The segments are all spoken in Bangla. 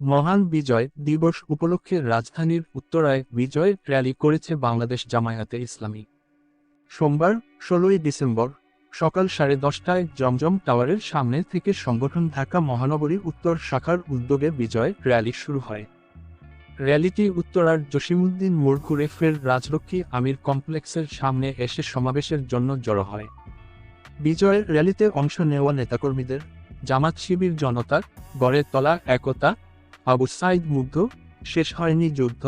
মহান বিজয় দিবস উপলক্ষে রাজধানীর উত্তরায় বিজয় র্যালি করেছে বাংলাদেশ জামায়াতে ইসলামী। সোমবার, ষোলোই ডিসেম্বর, সকাল সাড়ে দশটায় জমজম টাওয়ারের সামনে থেকে সংগঠন ঢাকা মহানগরী উত্তর শাখার উদ্যোগে বিজয় র্যালি শুরু হয়। র্যালিটি উত্তরার জসিমুদ্দিন মোড় ফের রাজলক্ষ্মী আমির কমপ্লেক্সের সামনে এসে সমাবেশের জন্য জড়ো হয়। বিজয়ের র্যালিতে অংশ নেওয়া নেতাকর্মীদের, জামাত শিবির জনতার, গড়ে তলা একতা আবু সাইদ মুগ্ধ, শেষ হয়নি যুদ্ধ,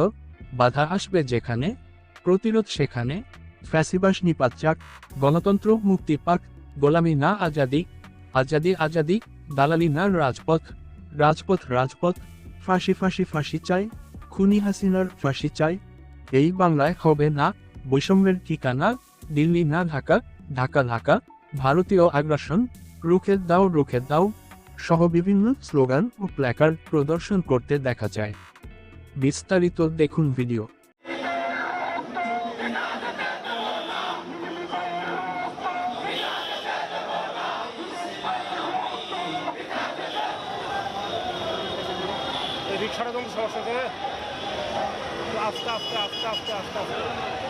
বাধা আসবে যেখানে, প্রতিরোধ সেখানে, ফ্যাসিবাস নিপাত যাক গণতন্ত্র মুক্তি পাক, গোলামি না আজাদি আজাদি আজাদি, দালালি না রাজপথ রাজপথ রাজপথ, ফাঁসি ফাঁসি ফাঁসি চাই, খুনি হাসিনার ফাঁসি চাই, এই বাংলায় হবে না, বৈষম্যের ঠিকানা, দিল্লি না ঢাকা ঢাকা ঢাকা, ভারতীয় আগ্রাসন, রুখে দাও রুখে দাও সহ বিভিন্ন স্লোগান ও প্ল্যাকার্ড প্রদর্শন করতে দেখা যায়। বিস্তারিত দেখুন ভিডিও। রিক্সাটা যখন সমস্যা করে। আস্তে আস্তে আস্তে আস্তে আস্তে আস্তে।